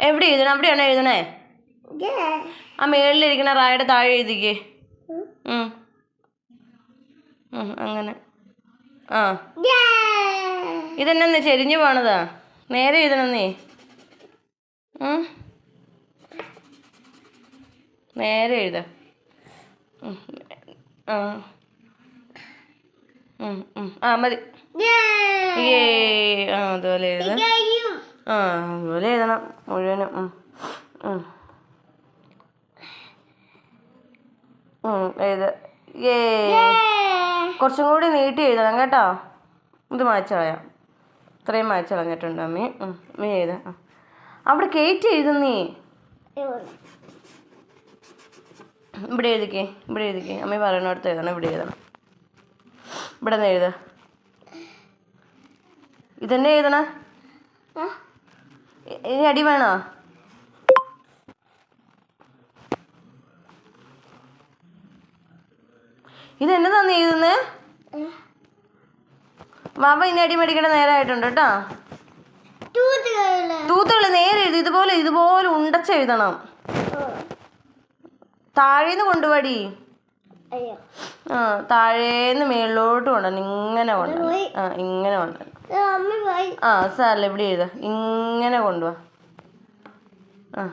എവിടെ എഴുതണം? അവിടെയാണോ എഴുതണേ. ആ മേളിലിരിക്കണ റായുടെ താഴെ എഴുതിക്കേ. അങ്ങനെ. ആ. ഇതെന്നെ ചെരിഞ്ഞു പോണതാ? നേരെ എഴുതണം നീ. നേരെ എഴുത. ആ. മതി. ഏ ആ അതുപോലെ എഴുതാം. ആ അതുപോലെ എഴുതണം. മുഴുവനും എഴുത ഏ കുറച്ചും കൂടി നീട്ടി എഴുതണം കേട്ടോ. ഇത് മായച്ചളയാം കളയാം. ഇത്രയും മായ്ച്ച് കളഞ്ഞിട്ടുണ്ട് അമ്മി. അമ്മി എഴുത. അവിടെ കയറ്റി എഴുതുന്നേ. ഇവിടെ എഴുതിക്കേ ഇവിടെ എഴുതിക്കേ. അമ്മ പറയണടുത്ത് എഴുതണം ഇവിടെ എഴുതണം. ഇവിടെ നിന്ന് എഴുത. ഇതന്നെ എഴുതണ? ഇനി അടി വേണോ? എന്നെ തന്നെ എഴുതുന്നേ? വാവ ഇനി അടി മേടിക്കേണ്ട നേരമായിട്ടുണ്ട് കേട്ടോ. തൂത്തുകൾ നേരെ എഴുതി ഇതുപോലെ ഇതുപോലെ ഉണ്ടച്ച് എഴുതണം. Oh. താഴേന്ന് കൊണ്ടുപോടി ആ താഴേന്ന് മേളിലോട്ട് കൊണ്ടുവരണം ഇങ്ങനെ കൊണ്ടുവരണം ആ ഇങ്ങനെ കൊണ്ടുവരണം ആ സാറല്ല ഇവിടെ എഴുതാ. ഇങ്ങനെ കൊണ്ടുപോവാ ആ.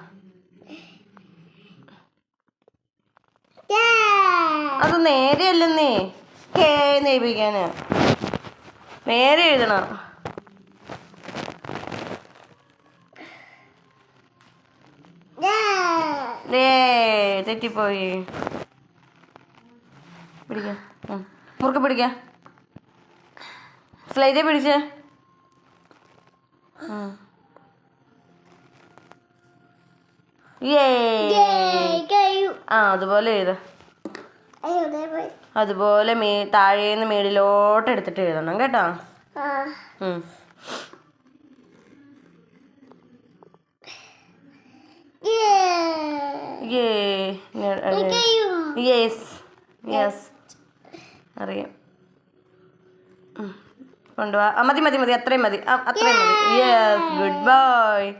അത് നേരെയല്ലെന്നേ കേ നെയ്പ്പിക്കാന് നേരെ എഴുതണം. തെറ്റിപ്പോയി. പിടിക്ക. മുറുക്കെ പിടിക്ക. സ്ലൈഡേ പിടിച്ചേ. ആ അതുപോലെ എഴുത. അതുപോലെ മേ താഴേന്ന് മേളിലോട്ട് എടുത്തിട്ട് എഴുതണം കേട്ടോ. യെസ് യെസ് അറിയാം. കൊണ്ടുപോവാ മതി മതി മതി. അത്രയും മതി. അത്രയും മതി. Yes good boy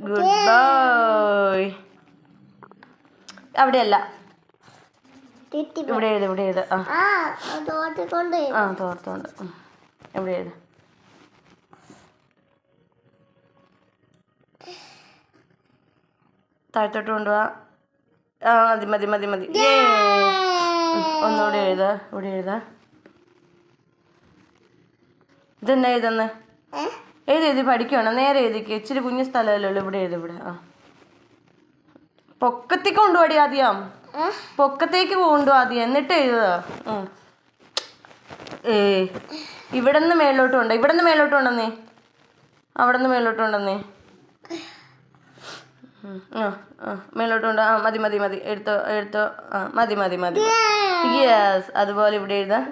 good boy അവിടെയല്ല. ഇവിടെ എഴുത് ഇവിടെ എഴുത്. ആ. തോർത്തുകൊണ്ട് ആ തോർത്തോണ്ട്. ഉം. എവിടെ എഴുത. താഴത്തോട്ട് കൊണ്ടുപോവാ ആ മതി മതി മതി മതി. ഒന്നുകൂടെ എഴുതാ ഇവിടെ എഴുതാ. ഇതെന്നാ എഴുതുന്നെ? എഴുതി എഴുതി പഠിക്കണം നേരെ എഴുതിക്ക്. ഇച്ചിരി കുഞ്ഞു സ്ഥലമല്ലേ ഉള്ളൂ. ഇവിടെ എഴുതി ഇവിടെ. ആ. പൊക്കത്തേക്ക് കൊണ്ടുപോടി ആദ്യം. പൊക്കത്തേക്ക് കൊണ്ടു ആദ്യം. എന്നിട്ട് എഴുതുക. ഏ ഇവിടെ നിന്ന് മേളിലോട്ട് കൊണ്ടോ? ഇവിടെ നിന്ന് മേളിലോട്ട് ഉണ്ടെന്നേ അവിടെ നിന്ന് മേളിലോട്ട് കൊണ്ടുവന്നേ. ഉം, ആ ആ. മേലോട്ട് കൊണ്ട് ആ മതി മതി മതി. എടുത്തോ എടുത്തോ. ആ മതി മതി മതി. യെസ് അതുപോലെ ഇവിടെ എഴുതാം.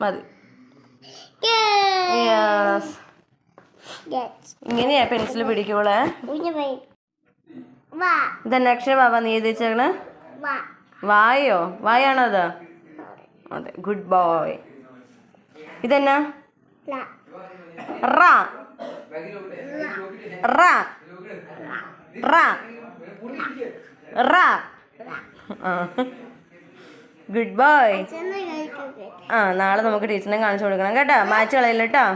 മതി. യെസ് ഇങ്ങനെയാ പെൻസിൽ പിടിക്കോളെ വാ ഇതെന്നെ അക്ഷര ബാബ നീ എഴുതിച്ചേക്കണ് വാ വായോ? വായാണോ അത്? അതെ. ഗുഡ് ബോയ് ഇതെന്നാ? റ. റ. റ. റ. Good boy. ആ നാളെ നമുക്ക് ടീച്ചറിനെ കാണിച്ചു കൊടുക്കണം കേട്ടോ. മാച്ച് കളയില്ല കേട്ടോ?